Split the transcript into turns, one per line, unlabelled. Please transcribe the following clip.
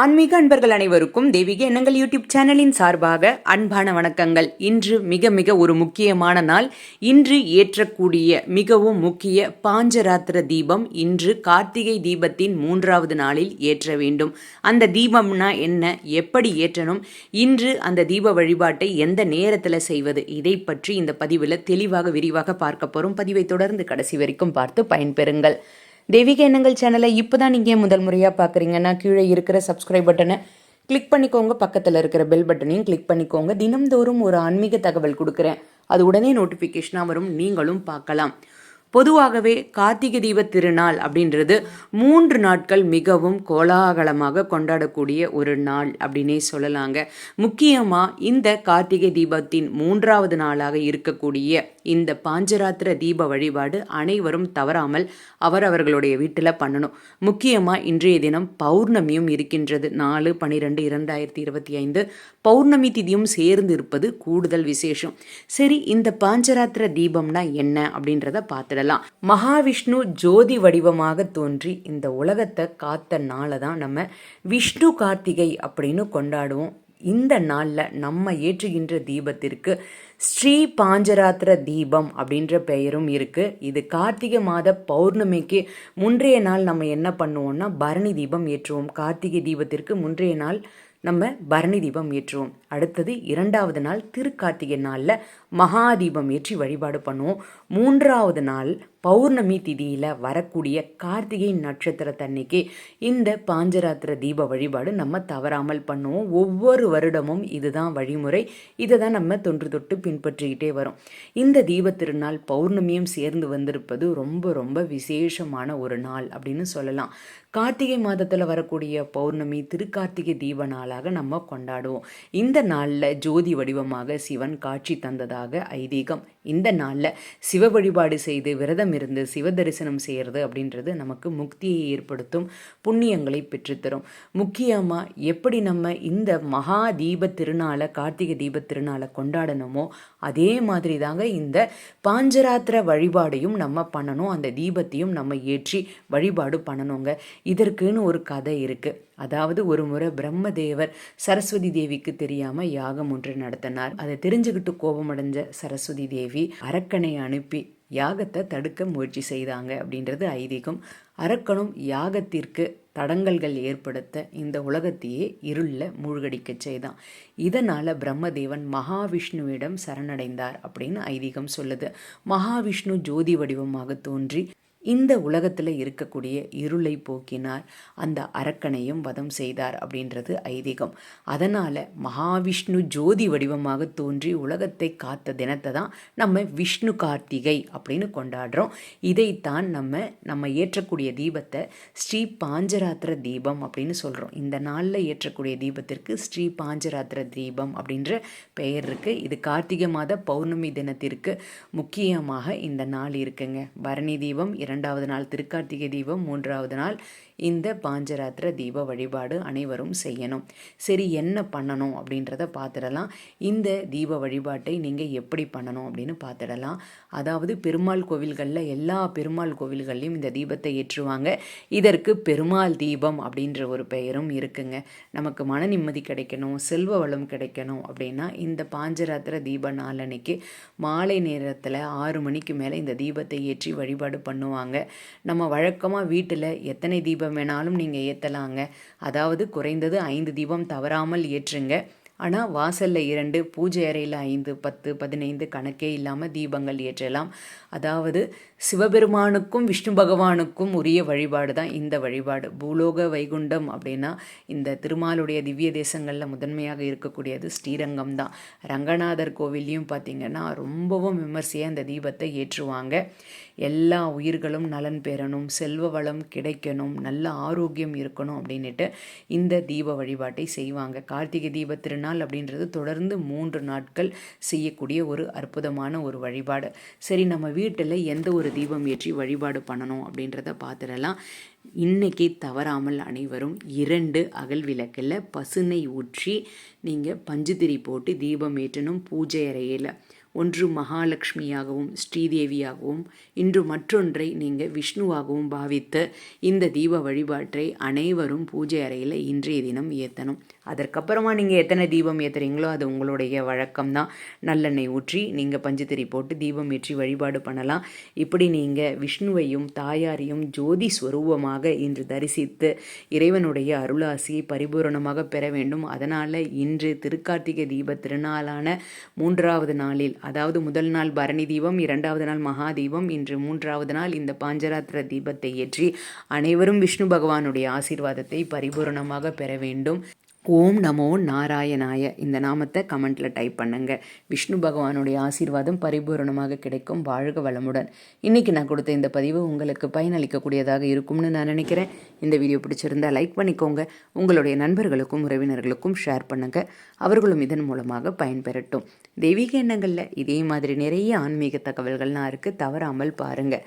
ஆன்மீக அன்பர்கள் அனைவருக்கும் தெய்வீக எண்ணங்கள் யூடியூப் சேனலின் சார்பாக அன்பான வணக்கங்கள். இன்று மிக மிக ஒரு முக்கியமான நாள். இன்று ஏற்றக்கூடிய மிகவும் முக்கிய பாஞ்சராத்திர தீபம் இன்று கார்த்திகை தீபத்தின் மூன்றாவது நாளில் ஏற்ற வேண்டும். அந்த தீபம்னா என்ன? எப்படி ஏற்றணும்? இன்று அந்த தீப வழிபாட்டை எந்த நேரத்தில் செய்வது? இதை பற்றி இந்த பதிவில் தெளிவாக விரிவாக பார்க்க போகிறோம் பதிவை தொடர்ந்து கடைசி வரைக்கும் பார்த்து பயன்பெறுங்கள். தெய்வீக எண்ணங்கள் சேனலை இப்போ தான் நீங்கள் முதல் முறையாக பார்க்குறீங்கன்னா கீழே இருக்கிற சப்ஸ்கிரைப் பட்டனை கிளிக் பண்ணிக்கோங்க. பக்கத்தில் இருக்கிற பெல் பட்டனையும் கிளிக் பண்ணிக்கோங்க. தினம்தோறும் ஒரு ஆன்மீக தகவல் கொடுக்குறேன். அது உடனே நோட்டிஃபிகேஷனாக வரும். நீங்களும் பார்க்கலாம். பொதுவாகவே கார்த்திகை தீப திருநாள் அப்படின்றது மூன்று நாட்கள் மிகவும் கோலாகலமாக கொண்டாடக்கூடிய ஒரு நாள் அப்படின்னே சொல்லலாங்க. முக்கியமாக இந்த கார்த்திகை தீபத்தின் மூன்றாவது நாளாக இருக்கக்கூடிய இந்த பாஞ்சராத்திர தீப வழிபாடு அனைவரும் தவறாமல் அவரவர்களுடைய வீட்டில் பண்ணணும். முக்கியமாக இன்றைய தினம் பௌர்ணமியும் இருக்கின்றது. நாலு பன்னிரெண்டு இரண்டாயிரத்தி இருபத்தி ஐந்து. பௌர்ணமி திதியும் சேர்ந்து இருப்பது கூடுதல் விசேஷம். சரி இந்த பாஞ்சராத்திர தீபம்னா என்ன அப்படின்றத பார்த்துடலாம். மகாவிஷ்ணு ஜோதி வடிவமாக தோன்றி இந்த உலகத்தை காத்த நாளை தான் நம்ம விஷ்ணு கார்த்திகை அப்படின்னு கொண்டாடுவோம். இந்த நாளில் நம்ம ஏற்றுகின்ற தீபத்திற்கு ஸ்ரீ பாஞ்சராத்திர தீபம் அப்படின்ற பெயரும் இருக்குது இது கார்த்திகை மாத பௌர்ணமிக்கு முன்றைய நாள் நம்ம என்ன பண்ணுவோம்னா பரணி தீபம் ஏற்றுவோம். கார்த்திகை தீபத்திற்கு முன்றைய நாள் நம்ம பரணி தீபம் ஏற்றுவோம். அடுத்தது இரண்டாவது நாள் திருக்கார்த்திகை நாளில் மகாதீபம் ஏற்றி வழிபாடு பண்ணுவோம். மூன்றாவது நாள் பௌர்ணமி திதியில் வரக்கூடிய கார்த்திகை நட்சத்திரத்தன்னைக்கு இந்த பாஞ்சராத்திர தீப வழிபாடு நம்ம தவறாமல் பண்ணுவோம். ஒவ்வொரு வருடமும் இதுதான் வழிமுறை. இதை தான் நம்ம தொன்று தொட்டு பின்பற்றிக்கிட்டே வரோம். இந்த தீப திருநாள் பௌர்ணமியும் சேர்ந்து வந்திருப்பது ரொம்ப ரொம்ப விசேஷமான ஒரு நாள் அப்படின்னு சொல்லலாம். கார்த்திகை மாதத்தில் வரக்கூடிய பௌர்ணமி திருக்கார்த்திகை தீப நாளாக நம்ம கொண்டாடுவோம். இந்த நாளில் ஜோதி வடிவமாக சிவன் காட்சி தந்ததாக ஐதீகம். இந்த நாளில் சிவ வழிபாடு செய்து விரதம் இருந்து சிவ தரிசனம் செய்கிறது அப்படின்றது நமக்கு முக்தியை ஏற்படுத்தும் புண்ணியங்களை பெற்றுத்தரும். முக்கியமாக எப்படி நம்ம இந்த மகா தீப திருநாளை கார்த்திகை தீப திருநாளை கொண்டாடணுமோ அதே மாதிரி தாங்க இந்த பாஞ்சராத்திர வழிபாடையும் நம்ம பண்ணணும். அந்த தீபத்தையும் நம்ம ஏற்றி வழிபாடு பண்ணணுங்க. இதற்குன்னு ஒரு கதை இருக்குது அதாவது ஒரு முறை பிரம்மதேவர் சரஸ்வதி தேவிக்கு தெரியாம யாகம் ஒன்று நடத்தினார். அதை தெரிஞ்சுக்கிட்டு கோபமடைஞ்ச சரஸ்வதி தேவி அரக்கனை அனுப்பி யாகத்தை தடுக்க முயற்சி செய்தாங்க அப்படின்றது ஐதீகம். அரக்கனும் யாகத்திற்கு தடங்கல்கள் ஏற்படுத்த இந்த உலகத்தையே இருளில் மூழ்கடிக்க செய்தான். இதனால் பிரம்மதேவன் மகாவிஷ்ணுவிடம் சரணடைந்தார் அப்படின்னு ஐதீகம் சொல்லுது. மகாவிஷ்ணு ஜோதி வடிவமாக தோன்றி இந்த உலகத்தில் இருக்கக்கூடிய இருளை போக்கினார் அந்த அரக்கனையும் வதம் செய்தார் அப்படின்றது ஐதீகம். அதனால் மகாவிஷ்ணு ஜோதி வடிவமாக தோன்றி உலகத்தை காத்த தினத்தை தான் நம்ம விஷ்ணு கார்த்திகை அப்படின்னு கொண்டாடுறோம். இதைத்தான் நம்ம நம்ம ஏற்றக்கூடிய தீபத்தை ஸ்ரீ பாஞ்சராத்திர தீபம் அப்படின்னு சொல்கிறோம் இந்த நாளில் ஏற்றக்கூடிய தீபத்திற்கு ஸ்ரீ பாஞ்சராத்திர தீபம் அப்படின்ற பெயர் இருக்குது இது கார்த்திகை மாத பௌர்ணமி தினத்திற்கு முக்கியமாக இந்த நாள் இருக்குங்க. பரணி தீபம் இரண்டாவது நாள் திருக்கார்த்திகை தீபம் மூன்றாவது நாள் இந்த பாஞ்சராத்திர தீப வழிபாடு அனைவரும் செய்யணும். சரி என்ன பண்ணணும் அப்படின்றத பார்த்துடலாம். இந்த தீப வழிபாட்டை நீங்கள் எப்படி பண்ணணும் அப்படின்னு பார்த்துடலாம். அதாவது பெருமாள் கோவில்களில் எல்லா பெருமாள் கோவில்கள்லையும் இந்த தீபத்தை ஏற்றுவாங்க. இதற்கு பெருமாள் தீபம் அப்படின்ற ஒரு பெயரும் இருக்குங்க. நமக்கு மன நிம்மதி கிடைக்கணும் செல்வ வளம் கிடைக்கணும் அப்படின்னா இந்த பாஞ்சராத்திர தீப நாளன்னைக்கு மாலை நேரத்தில் ஆறு மணிக்கு மேலே இந்த தீபத்தை ஏற்றி வழிபாடு பண்ணுவாங்க. நம்ம வழக்கமாக வீட்டில் எத்தனை தீபம் வேணாலும் நீங்கள் ஏற்றலாங்க அதாவது குறைந்தது ஐந்து தீபம் தவறாமல் ஏற்றுங்க. ஆனால் வாசலில் இரண்டு பூஜை அறையில் ஐந்து பத்து பதினைந்து கணக்கே இல்லாமல் தீபங்கள் ஏற்றலாம். அதாவது சிவபெருமானுக்கும் விஷ்ணு பகவானுக்கும் உரிய வழிபாடு தான் இந்த வழிபாடு. பூலோக வைகுண்டம் அப்படின்னா இந்த திருமாலுடைய திவ்ய தேசங்களில் முதன்மையாக இருக்கக்கூடியது ஸ்ரீரங்கம் தான். ரங்கநாதர் கோவில்லையும் பார்த்திங்கன்னா ரொம்பவும் விமர்சையாக இந்த தீபத்தை ஏற்றுவாங்க. எல்லா உயிர்களும் நலன் பெறணும் செல்வ வளம் கிடைக்கணும் நல்ல ஆரோக்கியம் இருக்கணும் அப்படின்னுட்டு இந்த தீப வழிபாட்டை செய்வாங்க. கார்த்திகை தீப திருநாள் அப்படின்றது தொடர்ந்து மூன்று நாட்கள் செய்யக்கூடிய ஒரு அற்புதமான ஒரு வழிபாடு. சரி நம்ம வீட்டில் எந்த ஒரு தீபம் ஏற்றி வழிபாடு பண்ணணும் அப்படின்றத பார்த்துடலாம். இன்னைக்கு தவறாமல் அனைவரும் இரண்டு அகல் விளக்கில் பசுனை ஊற்றி நீங்கள் பஞ்சுதிரி போட்டு தீபம் ஏற்றணும். பூஜை அறையில் ஒன்று மகாலட்சுமியாகவும் ஸ்ரீதேவியாகவும் இன்று மற்றொன்றை நீங்கள் விஷ்ணுவாகவும் பாவித்து இந்த தீப வழிபாட்டை அனைவரும் பூஜை அறையில் இன்றைய தினம் ஏற்றணும் அதற்கப்புறமா நீங்கள் எத்தனை தீபம் ஏற்றுறீங்களோ அது உங்களுடைய வழக்கம் தான் நல்லெண்ணெய் ஊற்றி நீங்கள் பஞ்சுத்திரி போட்டு தீபம் ஏற்றி வழிபாடு பண்ணலாம். இப்படி நீங்கள் விஷ்ணுவையும் தாயாரையும் ஜோதி ஸ்வரூபமாக இன்று தரிசித்து இறைவனுடைய அருளாசியை பரிபூரணமாக பெற வேண்டும். அதனால் இன்று திருக்கார்த்திகை தீப திருநாளான மூன்றாவது நாளில் அதாவது முதல் நாள் பரணி தீபம் இரண்டாவது நாள் மகா தீபம் இன்று மூன்றாவது நாள் இந்த பாஞ்சராத்திர தீபத்தை ஏற்றி அனைவரும் விஷ்ணு பகவானுடைய ஆசீர்வாதத்தை பரிபூரணமாக பெற வேண்டும். ஓம் நமோ நாராயணாய. இந்த நாமத்தை கமெண்ட்டில் டைப் பண்ணுங்க. விஷ்ணு பகவானுடைய ஆசீர்வாதம் பரிபூரணமாக கிடைக்கும். வாழ்க வளமுடன். இன்றைக்கி நான் கொடுத்த இந்த பதிவு உங்களுக்கு பயனளிக்கக்கூடியதாக இருக்கும்னு நான் நினைக்கிறேன். இந்த வீடியோ பிடிச்சிருந்தா லைக் பண்ணிக்கோங்க. உங்களுடைய நண்பர்களுக்கும் உறவினர்களுக்கும் ஷேர் பண்ணுங்க. அவர்களும் இதன் மூலமாக பயன்பெறட்டும். தெய்வீக எண்ணங்களில் இதே மாதிரி நிறைய ஆன்மீக தகவல்கள்லாம் இருக்குது தவறாமல் பாருங்கள்